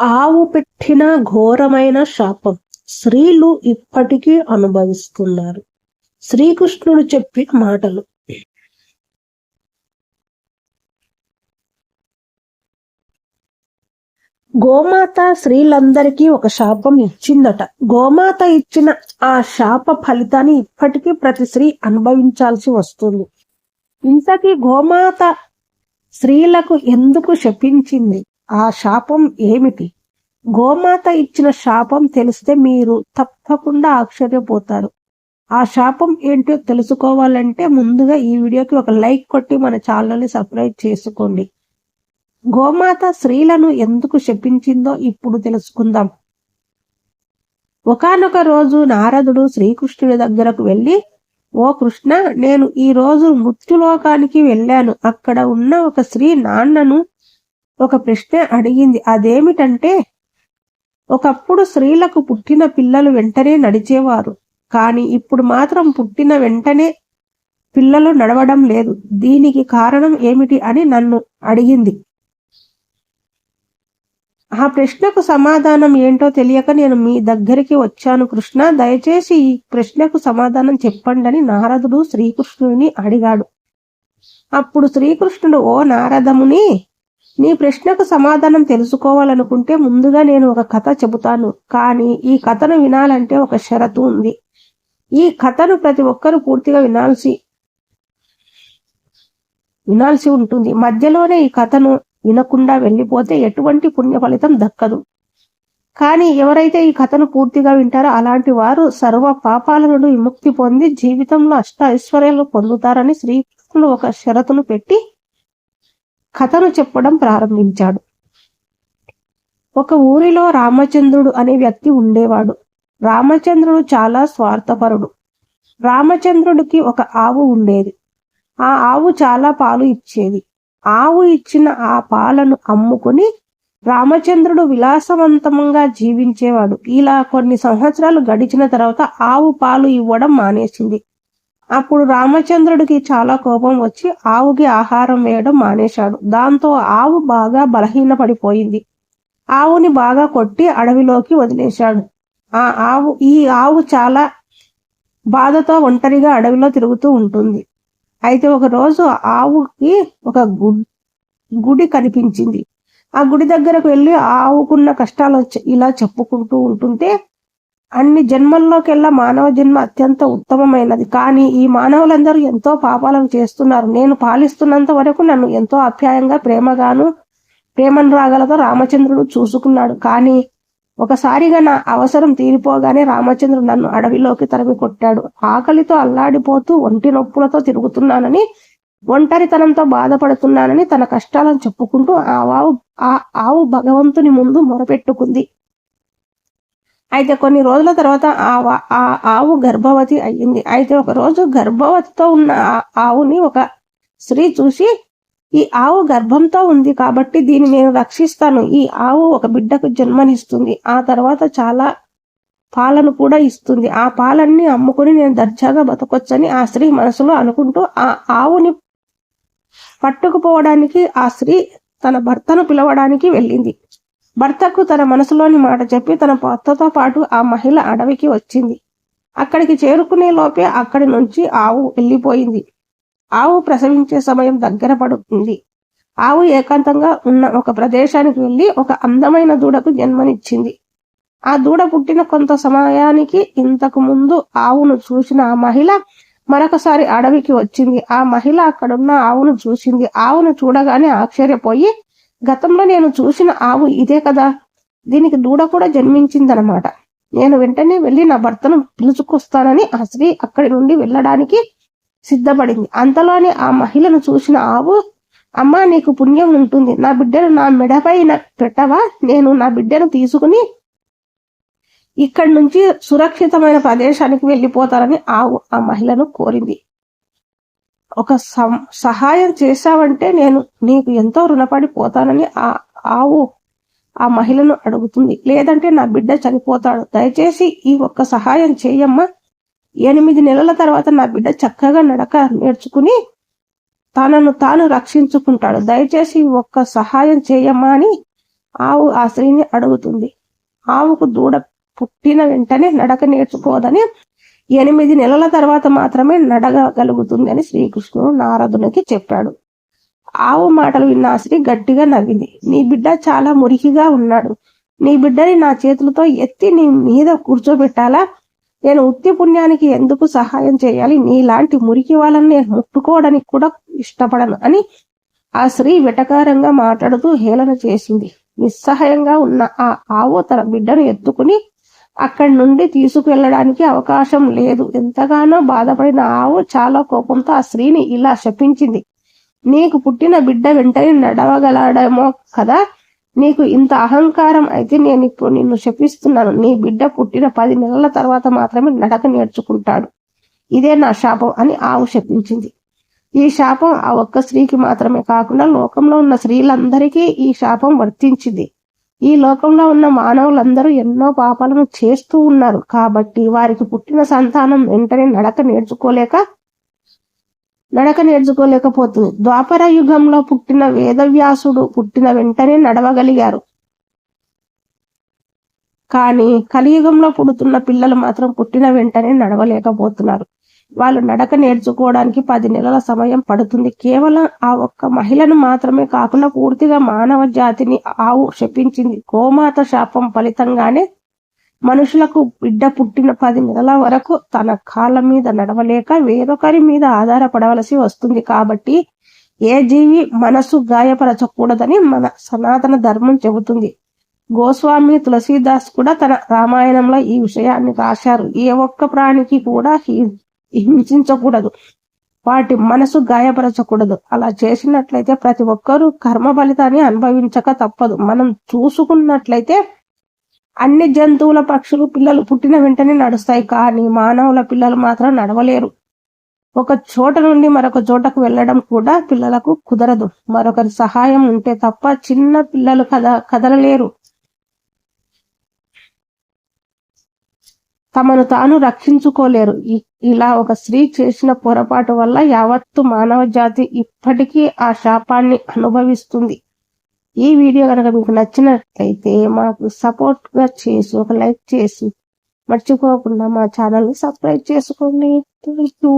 ఆవు పెట్టిన ఘోరమైన శాపం స్త్రీలు ఇప్పటికీ అనుభవిస్తున్నారు. శ్రీకృష్ణుడు చెప్పిన మాటలు. గోమాత స్త్రీలందరికీ ఒక శాపం ఇచ్చిందట. గోమాత ఇచ్చిన ఆ శాప ఫలితాన్ని ఇప్పటికీ ప్రతి స్త్రీ అనుభవించాల్సి వస్తుంది. ఇంతకీ గోమాత స్త్రీలకు ఎందుకు శపించింది? ఆ శాపం ఏమిటి? గోమాత ఇచ్చిన శాపం తెలిస్తే మీరు తప్పకుండా ఆశ్చర్యపోతారు. ఆ శాపం ఏంటో తెలుసుకోవాలంటే ముందుగా ఈ వీడియోకి ఒక లైక్ కొట్టి మన ఛానల్ని సబ్స్క్రైబ్ చేసుకోండి. గోమాత స్త్రీలను ఎందుకు శపించిందో ఇప్పుడు తెలుసుకుందాం. ఒకనొక రోజు నారదుడు శ్రీకృష్ణుడి దగ్గరకు వెళ్ళి ఓ కృష్ణ నేను ఈ రోజు మృత్యులోకానికి వెళ్ళాను. అక్కడ ఉన్న ఒక స్త్రీ నాన్నను ఒక ప్రశ్న అడిగింది. అదేమిటంటే ఒకప్పుడు స్త్రీలకు పుట్టిన పిల్లలు వెంటనే నడిచేవారు కానీ ఇప్పుడు మాత్రం పుట్టిన వెంటనే పిల్లలు నడవడం లేదు. దీనికి కారణం ఏమిటి అని నన్ను అడిగింది. ఆ ప్రశ్నకు సమాధానం ఏంటో తెలియక నేను మీ దగ్గరికి వచ్చాను కృష్ణ. దయచేసి ఈ ప్రశ్నకు సమాధానం చెప్పండి అని నారదుడు శ్రీకృష్ణుని అడిగాడు. అప్పుడు శ్రీకృష్ణుడు ఓ నారదముని నీ ప్రశ్నకు సమాధానం తెలుసుకోవాలనుకుంటే ముందుగా నేను ఒక కథ చెబుతాను. కానీ ఈ కథను వినాలంటే ఒక షరతు ఉంది. ఈ కథను ప్రతి ఒక్కరూ పూర్తిగా వినాల్సి వినాల్సి ఉంటుంది. మధ్యలోనే ఈ కథను వినకుండా వెళ్ళిపోతే ఎటువంటి పుణ్య ఫలితం దక్కదు. కానీ ఎవరైతే ఈ కథను పూర్తిగా వింటారో అలాంటి వారు సర్వ పాపాల నుండి విముక్తి పొంది జీవితంలో అష్ట ఐశ్వర్యాలు పొందుతారని శ్రీకృష్ణుడు ఒక షరతును పెట్టి కథను చెప్పడం ప్రారంభించాడు. ఒక ఊరిలో రామచంద్రుడు అనే వ్యక్తి ఉండేవాడు. రామచంద్రుడు చాలా స్వార్థపరుడు. రామచంద్రుడికి ఒక ఆవు ఉండేది. ఆ ఆవు చాలా పాలు ఇచ్చేది. ఆవు ఇచ్చిన ఆ పాలను అమ్ముకుని రామచంద్రుడు విలాసవంతంగా జీవించేవాడు. ఇలా కొన్ని సంవత్సరాలు గడిచిన తర్వాత ఆవు పాలు ఇవ్వడం మానేసింది. అప్పుడు రామచంద్రుడికి చాలా కోపం వచ్చి ఆవుకి ఆహారం వేయడం మానేశాడు. దాంతో ఆవు బాగా బలహీనపడిపోయింది. ఆవుని బాగా కొట్టి అడవిలోకి వదిలేశాడు. ఆ ఆవు ఈ ఆవు చాలా బాధతో ఒంటరిగా అడవిలో తిరుగుతూ ఉంటుంది. అయితే ఒకరోజు ఆవుకి ఒక గుడి కనిపించింది. ఆ గుడి దగ్గరకు వెళ్ళి ఆవుకున్న కష్టాలు ఇలా చెప్పుకుంటూ ఉంటుంటే అన్ని జన్మల్లోకెల్లా మానవ జన్మ అత్యంత ఉత్తమమైనది. కానీ ఈ మానవులందరూ ఎంతో పాపాలను చేస్తున్నారు. నేను పాలిస్తున్నంత వరకు నన్ను ఎంతో అప్యాయంగా ప్రేమగాను ప్రేమను రాగలతో రామచంద్రుడు చూసుకున్నాడు. కానీ ఒకసారిగా నా అవసరం తీరిపోగానే రామచంద్రుడు నన్ను అడవిలోకి తరిమి కొట్టాడు. ఆకలితో అల్లాడిపోతూ ఒంటి నొప్పులతో తిరుగుతున్నానని ఒంటరితనంతో బాధపడుతున్నానని తన కష్టాలను చెప్పుకుంటూ ఆ ఆవు ఆ ఆవు భగవంతుని ముందు మొరపెట్టుకుంది. అయితే కొన్ని రోజుల తర్వాత ఆ ఆవు గర్భవతి అయ్యింది. అయితే ఒక రోజు గర్భవతితో ఉన్న ఆవుని ఒక స్త్రీ చూసి ఈ ఆవు గర్భంతో ఉంది కాబట్టి దీన్ని నేను రక్షిస్తాను. ఈ ఆవు ఒక బిడ్డకు జన్మనిస్తుంది. ఆ తర్వాత చాలా పాలను కూడా ఇస్తుంది. ఆ పాలన్నీ అమ్ముకుని నేను దర్జాగా బతకొచ్చని ఆ స్త్రీ మనసులో అనుకుంటూ ఆ ఆవుని పట్టుకుపోవడానికి ఆ స్త్రీ తన భర్తను పిలవడానికి వెళ్ళింది. భర్తకు తన మనసులోని మాట చెప్పి తన భర్తతో పాటు ఆ మహిళ అడవికి వచ్చింది. అక్కడికి చేరుకునే లోపే అక్కడి నుంచి ఆవు వెళ్ళిపోయింది. ఆవు ప్రసవించే సమయం దగ్గర పడుతుంది. ఆవు ఏకాంతంగా ఉన్న ఒక ప్రదేశానికి వెళ్ళి ఒక అందమైన దూడకు జన్మనిచ్చింది. ఆ దూడ పుట్టిన కొంత సమయానికి ఇంతకు ముందు ఆవును చూసిన ఆ మహిళ మరొకసారి అడవికి వచ్చింది. ఆ మహిళ అక్కడున్న ఆవును చూసింది. ఆవును చూడగానే ఆశ్చర్యపోయి గతంలో నేను చూసిన ఆవు ఇదే కదా. దీనికి దూడ కూడా జన్మించిందనమాట. నేను వెంటనే వెళ్ళి నా భర్తను పిలుచుకొస్తానని ఆ స్త్రీ అక్కడి నుండి వెళ్ళడానికి సిద్ధపడింది. అంతలోనే ఆ మహిళను చూసిన ఆవు అమ్మా నీకు పుణ్యం ఉంటుంది. నా బిడ్డను నా మెడపైన పెట్టవా? నేను నా బిడ్డను తీసుకుని ఇక్కడి నుంచి సురక్షితమైన ప్రదేశానికి వెళ్ళిపోతారని ఆవు ఆ మహిళను కోరింది. ఒక సహాయం చేశావంటే నేను నీకు ఎంతో రుణపడి పోతానని ఆ ఆవు ఆ మహిళను అడుగుతుంది. లేదంటే నా బిడ్డ చనిపోతాడు. దయచేసి ఈ ఒక్క సహాయం చేయమ్మా. ఎనిమిది నెలల తర్వాత నా బిడ్డ చక్కగా నడక నేర్చుకుని తనను తాను రక్షించుకుంటాడు. దయచేసి ఒక్క సహాయం చేయమ్మా అని ఆవు ఆ స్త్రీని అడుగుతుంది. ఆవుకు దూడ పుట్టిన వెంటనే నడక నేర్చుకోదని ఎనిమిది నెలల తర్వాత మాత్రమే నడగలుగుతుంది అని శ్రీకృష్ణుడు నారదునికి చెప్పాడు. ఆవు మాటలు విన్న స్త్రీ గట్టిగా నవ్వింది. నీ బిడ్డ చాలా మురికిగా ఉన్నాడు. నీ బిడ్డని నా చేతులతో ఎత్తి నీ మీద కూర్చోబెట్టాలా? నేను ఉత్తి పుణ్యానికి ఎందుకు సహాయం చేయాలి? నీలాంటి మురికి వాళ్ళని నేను ముట్టుకోవడానికి కూడా ఇష్టపడను అని ఆ స్త్రీ వెటకారంగా మాట్లాడుతూ హేళన చేసింది. నిస్సహాయంగా ఉన్న ఆ ఆవు తన బిడ్డను ఎత్తుకుని అక్కడి నుండి తీసుకువెళ్ళడానికి అవకాశం లేదు. ఎంతగానో బాధపడిన ఆవు చాలా కోపంతో ఆ స్త్రీని ఇలా శపించింది. నీకు పుట్టిన బిడ్డ వెంటనే నడవగలడేమో కదా? నీకు ఇంత అహంకారం అయితే నేను ఇప్పుడు నిన్ను శపిస్తున్నాను. నీ బిడ్డ పుట్టిన పది నెలల తర్వాత మాత్రమే నడక నేర్చుకుంటాడు. ఇదే నా శాపం అని ఆవు శపించింది. ఈ శాపం ఆ ఒక్క స్త్రీకి మాత్రమే కాకుండా లోకంలో ఉన్న స్త్రీలందరికీ ఈ శాపం వర్తించింది. ఈ లోకంలో ఉన్న మానవులందరూ ఎన్నో పాపాలను చేస్తూ ఉన్నారు. కాబట్టి వారికి పుట్టిన సంతానం వెంటనే నడక నేర్చుకోలేక నడక నేర్చుకోలేకపోతుంది. ద్వాపర యుగంలో పుట్టిన వేదవ్యాసుడు పుట్టిన వెంటనే నడవగలిగారు. కానీ కలియుగంలో పుడుతున్న పిల్లలు మాత్రం పుట్టిన వెంటనే నడవలేకపోతున్నారు. వాళ్ళు నడక నేర్చుకోవడానికి పది నెలల సమయం పడుతుంది. కేవలం ఆ ఒక్క మహిళను మాత్రమే కాకుండా పూర్తిగా మానవ జాతిని ఆవు శపించింది. గోమాత శాపం ఫలితంగానే మనుషులకు బిడ్డ పుట్టిన పది నెలల వరకు తన కాళ్ళ మీద నడవలేక వేరొకరి మీద ఆధారపడవలసి వస్తుంది కాబట్టి ఏ జీవి మనసు గాయపరచకూడదని మన సనాతన ధర్మం చెబుతుంది. గోస్వామి తులసీదాస్ కూడా తన రామాయణంలో ఈ విషయాన్ని రాశారు. ఏ ఒక్క ప్రాణికి కూడా హింసించకూడదు. వాటి మనసు గాయపరచకూడదు. అలా చేసినట్లయితే ప్రతి ఒక్కరూ కర్మ ఫలితాన్ని అనుభవించక తప్పదు. మనం చూసుకున్నట్లయితే అన్ని జంతువుల పక్షులు పిల్లలు పుట్టిన వెంటనే నడుస్తాయి కానీ మానవుల పిల్లలు మాత్రం నడవలేరు. ఒక చోట నుండి మరొక చోటకు వెళ్ళడం కూడా పిల్లలకు కుదరదు. మరొకరి సహాయం ఉంటే తప్ప చిన్న పిల్లలు కద కదలలేరు. తమను తాను రక్షించుకోలేరు. ఇ- ఇలా ఒక స్త్రీ చేసిన పొరపాటు వల్ల యావత్తు మానవ జాతి ఇప్పటికీ ఆ శాపాన్ని అనుభవిస్తుంది. ఈ వీడియో కనుక మీకు నచ్చినట్లయితే మాకు సపోర్ట్గా చేసి ఒక లైక్ చేసి మర్చిపోకుండా మా ఛానల్ సబ్స్క్రైబ్ చేసుకోండి. Thank you